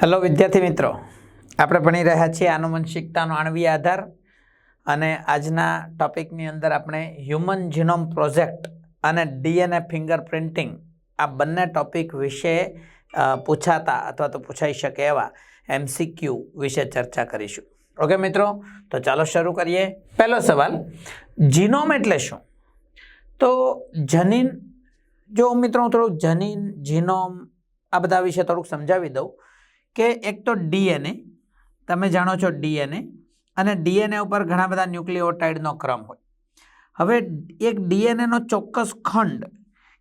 Hello વિદ્યાર્થી મિત્રો, આપણે ભણી રહ્યા છીએ આનુવંશિકતાનો આણવીય આધાર અને આજના ટોપિકની અંદર આપણે હ્યુમન જીનોમ પ્રોજેક્ટ અને ડીએનએ ફિંગર પ્રિન્ટિંગ આ બંને ટોપિક વિશે પૂછાતા અથવા તો પૂછાઈ શકે એવા એમસીક્યુ વિશે ચર્ચા કરીશું. ઓકે મિત્રો, તો ચાલો શરૂ કરીએ. પહેલો સવાલ, જીનોમ એટલે શું? તો જનીન, જો મિત્રો હું થોડુંક જનીન, જીનોમ આ બધા વિશે થોડુંક સમજાવી દઉં. કે એક તો ડીએનએ, તમે જાણો છો ડીએનએ, અને ડીએનએ ઉપર ઘણા બધા ન્યુક્લિયોટાઇડનો ક્રમ હોય. હવે એક ડીએનએનો ચોક્કસ ખંડ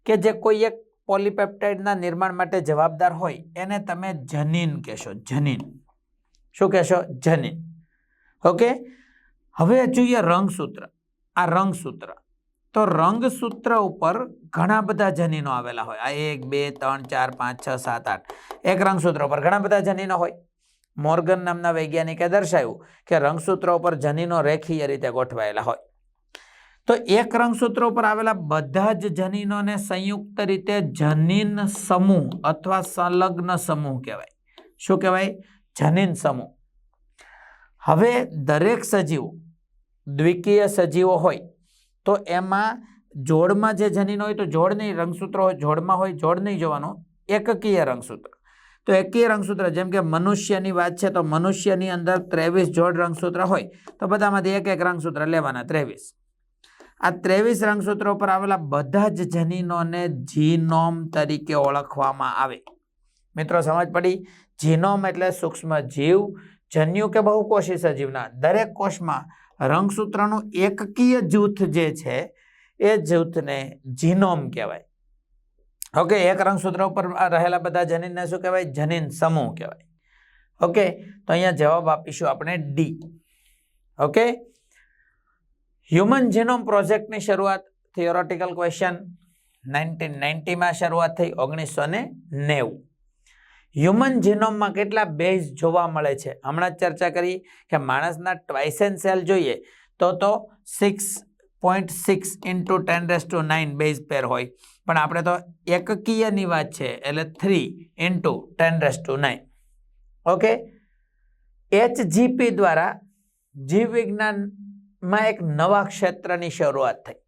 કે જે કોઈ એક પોલીપેપ્ટાઇડના નિર્માણ માટે જવાબદાર હોય, એને તમે જનીન કહેશો, જનીન. શું કહેશો? જનીન. ઓકે? હવે જોઈએ રંગસૂત્ર. આ રંગસૂત્ર તો રંગસૂત્ર ઉપર ઘણા બધા જનીનો આવેલા હોય. આ એક, બે, ત્રણ, ચાર, પાંચ, છ, સાત, આઠ. એક રંગસૂત્ર ઉપર ઘણા બધા જનીનો હોય. મોર્ગન નામના વૈજ્ઞાનિકે દર્શાવ્યું કે રંગસૂત્ર ઉપર જનીનો રેખીય રીતે ગોઠવાયેલા હોય. તો એક રંગસૂત્ર ઉપર આવેલા બધા જ જનીનોને સંયુક્ત રીતે જનીન સમૂહ અથવા સંલગ્ન સમૂહ કહેવાય. શું કહેવાય? જનીન સમૂહ. હવે દરેક સજીવ દ્વિકીય સજીવો હોય તો એમાં જોડમાં જે જનીન હોય તો જોડ નહીં, રંગસૂત્ર હોય, જોડમાં હોય, જોડ નહીં જોવાનું, એકકીય રંગસૂત્ર. તો એકીય રંગસૂત્ર, જેમ કે મનુષ્યની વાત છે, તો મનુષ્યની અંદર ત્રેવીસ જોડ રંગસૂત્ર હોય, તો બધામાંથી એક એક રંગસૂત્ર લેવાના, ત્રેવીસ. આ ત્રેવીસ રંગસૂત્રો પર આવેલા બધા જ જનીનોને જીનોમ તરીકે ઓળખવામાં આવે. મિત્રો, સમજ પડી? જીનોમ એટલે સૂક્ષ્મ જીવ જન્યુ કે બહુકોષી સજીવના, દરેક કોષમાં રંગસૂત્રનું એકકીય જૂથ જે છે, એ જૂથને જીનોમ કહેવાય. ઓકે, એક રંગસૂત્ર ઉપર રહેલા બધા જનીનને શું કહેવાય? જનીન સમૂહ કહેવાય. ઓકે, તો અહીંયા જવાબ આપીશું આપણે ડી ઓકે? હ્યુમન જીનોમ પ્રોજેક્ટની શરૂઆત થિયોરોટિકલ ક્વેશ્ચન નાઇન્ટીન નાઇન્ટીમાં શરૂઆત થઈ, ઓગણીસો ને નેવું. હ્યુમન જીનોમમાં કેટલા બેઝ જોવા મળે છે? હમણાં જ ચર્ચા કરી કે માણસના ટ્વાઇસેન સેલ જોઈએ તો તો six point six into ten raise to nine base pair હોય. પણ આપણે તો એકકીયની વાત છે, એટલે three into ten raise to nine. Okay? HGP દ્વારા જીવ વિજ્ઞાનમાં એક નવા ક્ષેત્રની શરૂઆત થઈ.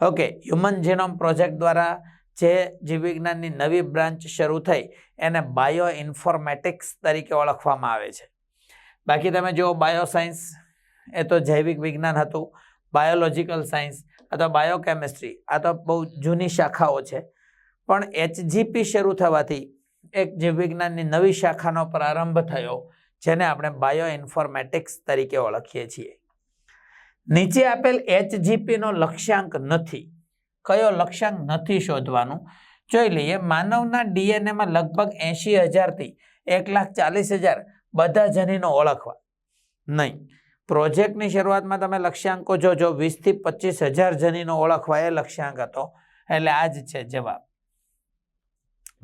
ઓકે, હ્યુમન જીનોમ પ્રોજેક્ટ દ્વારા જે જીવવિજ્ઞાનની નવી બ્રાન્ચ શરૂ થઈ એને બાયો ઇન્ફોર્મેટિક્સ તરીકે ઓળખવામાં આવે છે. બાકી તમે જુઓ, બાયોસાયન્સ એ તો જૈવિક વિજ્ઞાન હતું, બાયોલોજિકલ સાયન્સ અથવા બાયોકેમિસ્ટ્રી આ તો બહુ જૂની શાખાઓ છે. પણ એચજીપી શરૂ થવાથી એક જીવવિજ્ઞાનની નવી શાખાનો પ્રારંભ થયો, જેને આપણે બાયો ઇન્ફોર્મેટિક્સ તરીકે ઓળખીએ છીએ. નીચે આપેલ એચજીપીનો લક્ષ્યાંક નથી. કયો લક્ષ્યાંક નથી શોધવાનું? જોઈ લઈએ. માનવના ડીએનએમાં લગભગ એંશી હજારથી એક લાખ ચાલીસ હજાર બધા જનીનો ઓળખવા. નહીં. પ્રોજેક્ટની શરૂઆતમાં તમે લક્ષ્યાંકો જોજો. વીસથી પચીસ હજાર જનીનો ઓળખવા એ લક્ષ્યાંક હતો. એટલે આ જ છે જવાબ.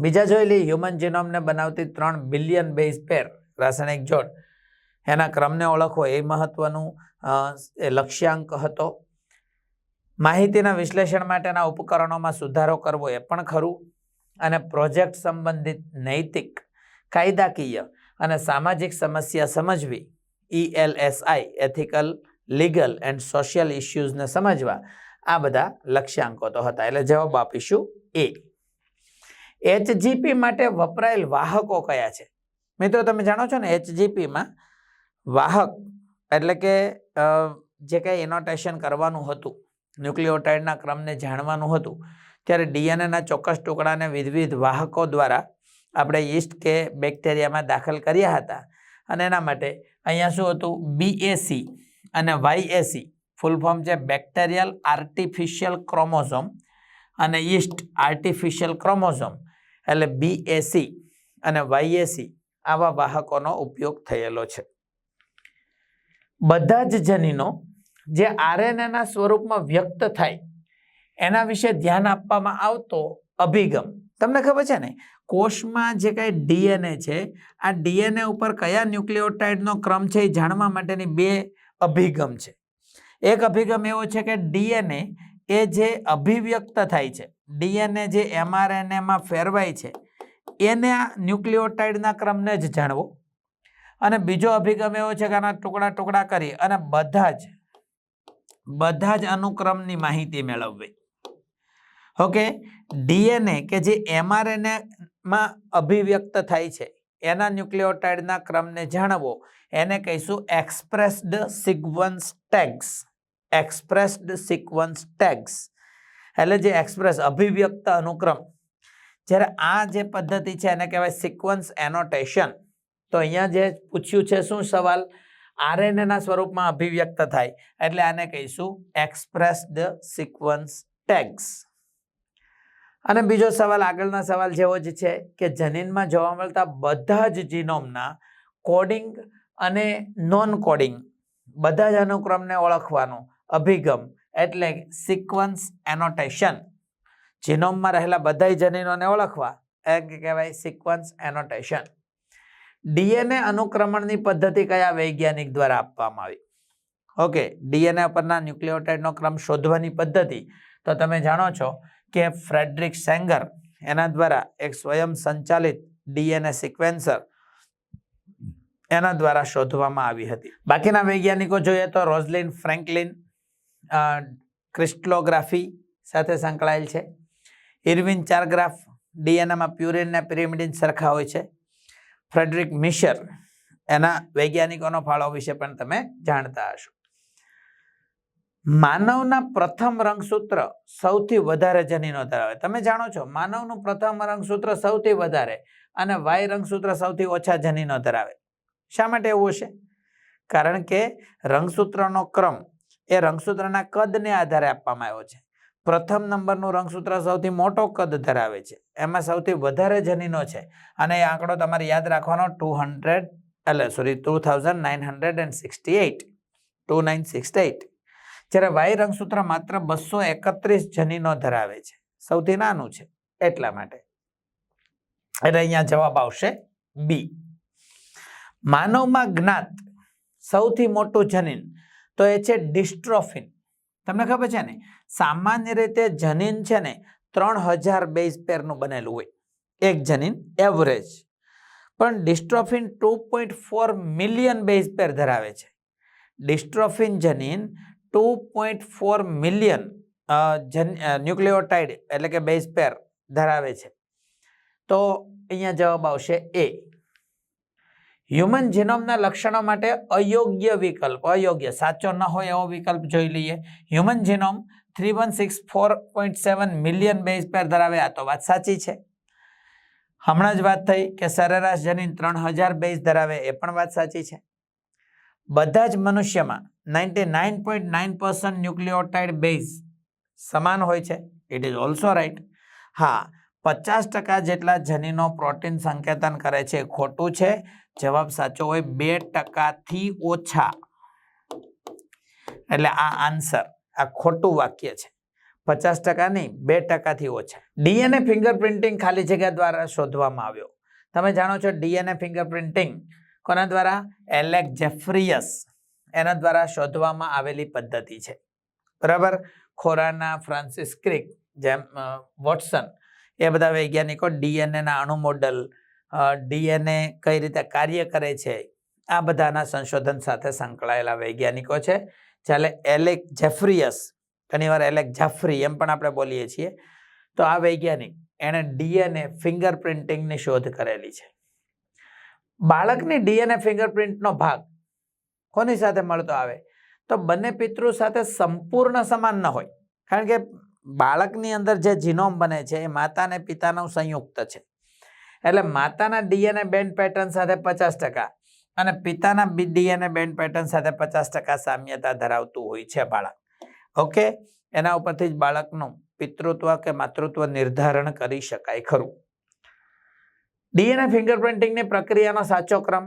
બીજા જોઈ લઈએ. હ્યુમન જીનોમને બનાવતી ત્રણ બિલિયન બેઝ પેર રાસાયણિક જોડ. એના ક્રમને ઓળખવો એ મહત્વનું લક્ષ્યાંક હતો. માહિતીના વિશ્લેષણ માટેના ઉપકરણોમાં સુધારો કરવો એ પણ ખરું. અને પ્રોજેક્ટ સંબંધિત નૈતિક, કાયદાકીય અને સામાજિક સમસ્યા સમજવી ELSI ethical, legal and social ઇશ્યુઝને સમજવા, આ બધા લક્ષ્યાંકો તો હતા. એટલે જવાબ આપીશું એ. એચજીપી માટે વપરાયેલ વાહકો કયા છે? મિત્રો, તમે જાણો છો ને, એચજીપીમાં વાહક એટલે કે જે કંઈ એનોટેશન કરવાનું હતું ન્યુક્લિયોટાઇડના ક્રમને જાણવાનું હતું, ત્યારે ડીએનએના ચોક્કસ ટુકડાને વિવિધ વાહકો દ્વારા આપણે યીસ્ટ કે બેક્ટેરિયામાં દાખલ કર્યા હતા. અને એના માટે અહીંયા શું હતું? બીએસી અને વાયએસી ફૂલ ફોર્મ છે બેક્ટેરિયલ આર્ટિફિશિયલ ક્રોમોઝોમ અને યીસ્ટ આર્ટિફિશિયલ ક્રોમોઝોમ એટલે બીએસી અને વાયએસી આવા વાહકોનો ઉપયોગ થયેલો છે. બધા જ જનીનો જે આરએનએના સ્વરૂપમાં વ્યક્ત થાય, એના વિશે ધ્યાન આપવામાં આવતો અભિગમ. તમને ખબર છે ને, કોષમાં જે કાંઈ ડીએનએ છે, આ ડીએનએ ઉપર કયા ન્યુક્લિયોટાઇડનો ક્રમ છે એ જાણવા માટેની બે અભિગમ છે. એક અભિગમ એવો છે કે ડીએનએ એ જે અભિવ્યક્ત થાય છે, ડીએનએ જે એમઆરએનએમાં ફેરવાય છે, એને આ ન્યુક્લિયોટાઇડના ક્રમને જ જાણવો. અને બીજો અભિગમ એવો છે કે આના ટુકડા ટુકડા કરી અને બધા જ બધા જ અનુક્રમની માહિતી મેળવવી. ઓકે? ડીએનએ કે જે એમઆરએનએ માં અભિવ્યક્ત થાય છે, એના ન્યુક્લિયોટાઇડના ક્રમને જાણવો, એને કહીશું expressed sequence tags. Expressed sequence tags. એટલે જે એક્સપ્રેસ અભિવ્યક્ત અનુક્રમ. જ્યારે આ જે પદ્ધતિ છે એને કહેવાય સિક્વન્સ એનોટેશન. તો અહીંયા જે પૂછ્યું છે શું સવાલ? આરએનએના સ્વરૂપમાં અભિવ્યક્ત થાય. એટલે આને કહીશું એક્સપ્રેસ્ડ સિક્વન્સ ટેગ્સ અને બીજો સવાલ, આગળના સવાલ જેવો જ છે કે જનીનમાં જોવા મળતા બધા જ જીનોમના કોડિંગ અને નોન કોડિંગ બધા જ અનુક્રમને ઓળખવાનો અભિગમ એટલે સિક્વન્સ એનોટેશન જીનોમમાં રહેલા બધા જનીનોને ઓળખવા એ કહેવાય સિક્વન્સ એનોટેશન ડીએનએ અનુક્રમણની પદ્ધતિ કયા વૈજ્ઞાનિક દ્વારા આપવામાં આવી? ઓકે, ડીએનએ પરના ન્યુક્લિયોટાઇડનો ક્રમ શોધવાની પદ્ધતિ. તો તમે જાણો છો કે ફ્રેડરિક સેંગર એના દ્વારા એક સ્વયં સંચાલિત ડીએનએ સિક્વેન્સર એના દ્વારા શોધવામાં આવી હતી. બાકીના વૈજ્ઞાનિકો જોઈએ તો રોઝલિન ફ્રેન્કલિન ક્રિસ્ટલોગ્રાફી સાથે સંકળાયેલ છે. ઇરવિન ચારગ્રાફ ડીએનએમાં પ્યુરિન ને પિરિમિડિન સરખા હોય છે. ફ્રેડરિક મિશર એના વૈજ્ઞાનિકોનો ફાળો વિશે પણ તમે જાણતા હશો. માનવના પ્રથમ રંગસૂત્ર સૌથી વધારે જનીનો ધરાવે. તમે જાણો છો, માનવનું પ્રથમ રંગસૂત્ર સૌથી વધારે અને વાય રંગસૂત્ર સૌથી ઓછા જનીનો ધરાવે. શા માટે એવું છે કારણ કે રંગસૂત્રનો ક્રમ એ રંગસૂત્રના કદને આધારે આપવામાં આવ્યો છે. પ્રથમ નંબરનું રંગસૂત્ર સૌથી મોટો કદ ધરાવે છે. એમાં સૌથી વધારે જનીનો છે. અને એ આંકડો તમારે યાદ રાખવાનો, ટુ હંડ્રેડ એટલે sorry, two thousand nine hundred and sixty eight. Two nine sixty eight. જ્યારે વાય રંગસૂત્ર માત્ર બસો એકત્રીસ જનીનો ધરાવે છે. સૌથી નાનું છે એટલા માટે. એટલે અહીંયા જવાબ આવશે બી માનવમાં જ્ઞાત સૌથી મોટું જનીન તો એ છે ડિસ્ટ્રોફિન. તમને ખબર છે ને સામાન્ય રીતે જનીન છે ને ત્રણ હજાર બેઝ પેરનું બનેલું હોય. એક જનીન એવરેજ. પણ dystrophin two point four million base pair ધરાવે છે. ડિસ્ટ્રોફિન જનીન ટુ પોઈન્ટ ફોર મિલિયન જન ન્યુક્લિયોટાઇડ એટલે કે બેઝ પેર ધરાવે છે. તો અહીંયા જવાબ આવશે એ. હ્યુમન જીનોમના લક્ષણો માટે અયોગ્ય વિકલ્પ, અયોગ્ય, સાચો ન હોય એવો વિકલ્પ જોઈ લઈએ. Human genome three one six four point seven million base pair ધરાવે. આ તો વાત સાચી છે. હમણાં જ વાત થઈ કે સરેરાશ જનીન ત્રણ હજાર બેઝ ધરાવે, એ પણ વાત સાચી છે. બધા જ મનુષ્યમાં ninety nine point nine percent nucleotide base સમાન હોય છે. ઇટ ઇઝ ઓલ્સો રાઇટ હા પચાસ ટકા જેટલા જનીનો પ્રોટીન સંકેતન કરે છે. ખોટું છે? જવાબ સાચો હોય બે ટકાથી ઓછા. એટલે આ આન્સર આ ખોટું વાક્ય છે. પચાસ ટકા નહીં, બે ટકાથી ઓછા. ડીએનએ ફિંગરપ્રિન્ટિંગ ખાલી જગ્યા દ્વારા શોધવામાં આવ્યો. તમે જાણો છો ડીએનએ ફિંગરપ્રિન્ટિંગ કોના દ્વારા? એલેક જેફ્રિયસ. એના દ્વારા શોધવામાં આવેલી પદ્ધતિ છે. બરાબર? ખોરાના ફ્રાન્સિસ ક્રિક જેમ વોટસન એ બધા વૈજ્ઞાનિકો ડીએનએના અણુ મોડલ ડીએનએ કઈ રીતે કાર્ય કરે છે, આ બધાના સંશોધન સાથે સંકળાયેલા વૈજ્ઞાનિકો છે. ચાલે એલેક જેફ્રિયસ ઘણીવાર એલેક જાફરી એમ પણ આપણે બોલીએ છીએ, તો આ વૈજ્ઞાનિક એણે ડીએનએ ફિંગરપ્રિન્ટિંગની શોધ કરેલી છે. બાળકની ડીએનએ ફિંગરપ્રિન્ટનો ભાગ કોની સાથે મળતો આવે? તો બંને પિતૃ સાથે સંપૂર્ણ સમાન ન હોય. કારણ કે બાળકની અંદર જે જીનોમ બને છે એ માતા અને પિતાનું સંયુક્ત છે. એટલે માતાના ડીએનએ બેન્ડ પેટર્ન સાથે પચાસ ટકા અને પિતાના ડીએનએ બેન્ડ પેટર્ન સાથે પચાસ ટકા સામ્યતા ધરાવતું હોય છે બાળક. ઓકે? એના ઉપરથી જ બાળકનું પિતૃત્વ કે માતૃત્વ નિર્ધારણ કરી શકાય ખરું. ડીએનએ ફિંગરપ્રિન્ટિંગની પ્રક્રિયાનો સાચો ક્રમ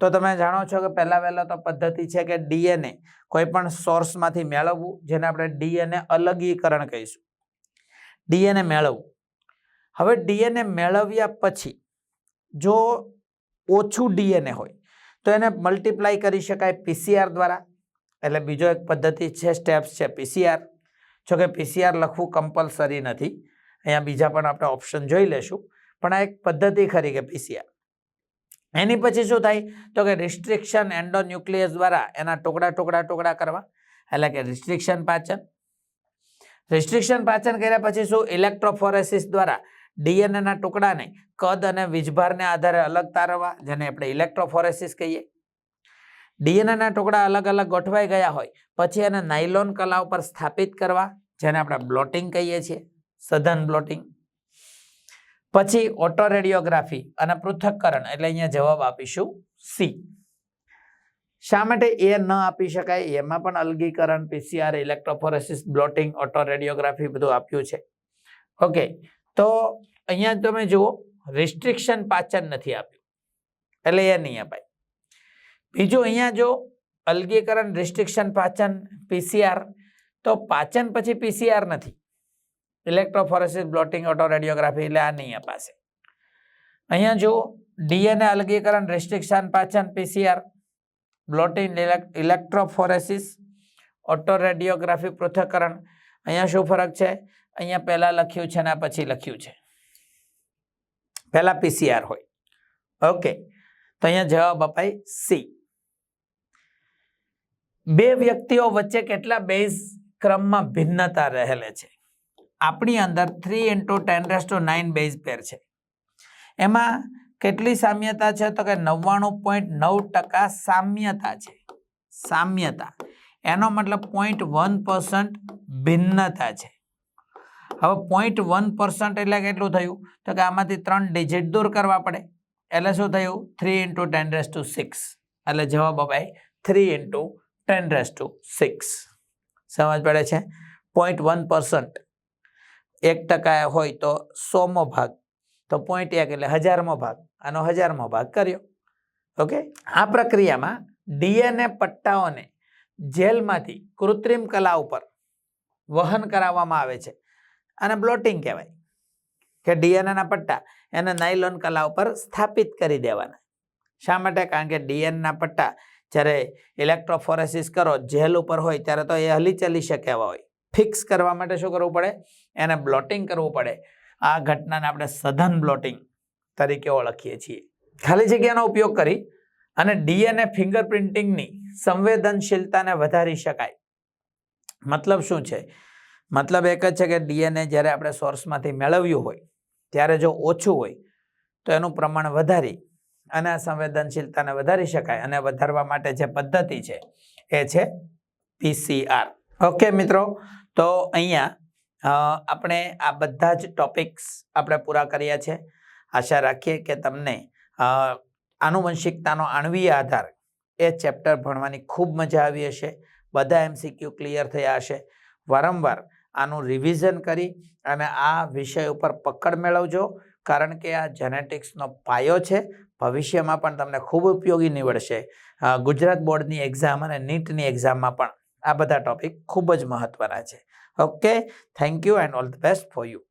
તો તમે જાણો છો કે પહેલાં વહેલાં તો પદ્ધતિ છે કે ડીએનએ કોઈ પણ સોર્સમાંથી મેળવવું, જેને આપણે ડીએનએ અલગીકરણ કહીશું. ડીએનએ મેળવવું. હવે ડીએનએ મેળવ્યા પછી જો ઓછું ડીએનએ હોય, તો એને મલ્ટીપ્લાય કરી શકાય પીસીઆર દ્વારા. એટલે બીજો એક પદ્ધતિ છે, સ્ટેપ્સ છે પીસીઆર જો કે પીસીઆર લખવું કમ્પલસરી નથી. અહીંયા બીજા પણ આપણે ઓપ્શન જોઈ લેશું. પણ આ એક પદ્ધતિ ખરી કે પીસીઆર એની પછી શું થાય? તો કે રિસ્ટ્રિક્શન એન્ડોન્યુક્લિયસ દ્વારા એના ટુકડા ટુકડા ટુકડા કરવા. એટલે કે રિસ્ટ્રિક્શન પાચન. રિસ્ટ્રિક્શન પાચન કર્યા પછી શું? ઇલેક્ટ્રોફોરેસિસ દ્વારા ડીએનએના ટુકડાને કદ અને વીજભારને આધારે અલગ તારવા, જેને આપણે ઇલેક્ટ્રોફોરેસિસ કહીએ. ડીએનએના ટુકડા અલગ અલગ ગોઠવાઈ ગયા હોય, પછી એને નાયલોન કલા ઉપર સ્થાપિત કરવા, જેને આપણે બ્લોટિંગ કહીએ છીએ સઘન બ્લોટિંગ પછી ઓટો રેડિયોગ્રાફી અને પૃથક્કરણ એટલે અહીંયા જવાબ આપીશું સી. શા માટે એ ન આપી શકાય? એમાં પણ અલગીકરણ PCR electrophoresis, blotting autoradiography બધું આપ્યું છે. ઓકે, તો અહીંયા તમે જુઓ, રિસ્ટ્રિક્શન પાચન નથી આપ્યું. એટલે એ નહીં અપાય. બીજું અહીંયા જો અલગીકરણ, રિસ્ટ્રિક્શન પાચન પીસીઆર તો પાચન પછી પીસીઆર નથી. ઇલેક્ટ્રોફોરેસિસ, બ્લોટિંગ ઓટો રેડિયોગ્રાફી એટલે આ નહીં અપાશે. અહીંયા જો ડીએનએ અલગીકરણ, રિસ્ટ્રિક્શન, પાચન, PCR, blotting electrophoresis autoradiography પૃથ્થકરણ. અહીંયા શું ફરક છે? અહીંયા પહેલાં લખ્યું છે ને પછી લખ્યું છે. પહેલાં પીસીઆર હોય. ઓકે. તો અહીંયા જવાબ અપાય સી. બે વ્યક્તિઓ વચ્ચે કેટલા બેઝ ક્રમમાં ભિન્નતા રહેલે છે? આપણી અંદર three into ten raise to nine base pair છે. એમાં કેટલી સામ્યતા છે તો કે નવ્વાણું પોઈન્ટ નવ ટકા સામ્યતા છે. સામ્યતા. એનો મતલબ પોઈન્ટ વન પર્સન્ટ ભિન્નતા છે. હવે પોઈન્ટ વન પર્સન્ટ એટલે કેટલું થયું? તો કે આમાંથી ત્રણ ડિજિટ દૂર કરવા પડે. એટલે શું થયું? Three into ten raise to six એટલે જવાબ અપાય three into ten raise to six સમજ પડે છે? પોઈન્ટ વન પર્સન્ટ એક ટકા હોય તો સોમો ભાગ. તો પોઈન્ટ એક એટલે હજારમો ભાગ. આનો હજારમો ભાગ કર્યો. ઓકે આ પ્રક્રિયામાં ડીએનએ પટ્ટાઓને જેલમાંથી કૃત્રિમ કલા ઉપર વહન કરાવવામાં આવે છે. અને બ્લોટિંગ કહેવાય. કે ડીએનએના પટ્ટા એને નાયલોન કલા ઉપર સ્થાપિત કરી દેવાના. શા માટે? કારણ કે ડીએનના પટ્ટા જ્યારે ઇલેક્ટ્રોફોરેસિસ કરો, જેલ ઉપર હોય ત્યારે તો એ હલી ચલી શકે એવા હોય. ફિક્સ કરવા માટે શું કરવું પડે? એને બ્લોટિંગ કરવું પડે. આ ઘટનાને આપણે સઘન બ્લોટિંગ તરીકે ઓળખીએ છીએ. ખાલી જગ્યાનો ઉપયોગ કરી અને ડીએનએ ફિંગરપ્રિન્ટિંગની સંવેદનશીલતાને વધારી શકાય. મતલબ શું છે? મતલબ એક જ છે કે ડીએનએ જ્યારે આપણે સોર્સમાંથી મેળવ્યું હોય, ત્યારે જો ઓછું હોય, તો એનું પ્રમાણ વધારી અને આ સંવેદનશીલતાને વધારી શકાય અને વધારવા માટે જે પદ્ધતિ છે, એ છે પીસીઆર ઓકે મિત્રો તો અહીંયા આપણે આ બધા જ ટોપિક્સ આપણે પૂરા કર્યા છે. આશા રાખીએ કે તમને આનુવંશિકતાનો આણવીય આધાર એ ચેપ્ટર ભણવાની ખૂબ મજા આવી હશે. બધા એમસીક્યુ ક્લિયર થયા હશે. વારંવાર આનું રિવિઝન કરી અને આ વિષય ઉપર પકડ મેળવજો, કારણ કે આ જેનેટિક્સનો પાયો છે. ભવિષ્યમાં પણ તમને ખૂબ ઉપયોગી નીવડશે. ગુજરાત બોર્ડની એક્ઝામ અને નીટની એક્ઝામમાં પણ આ બધા ટોપિક ખૂબ જ મહત્વના છે. Okay thank you and all the best for you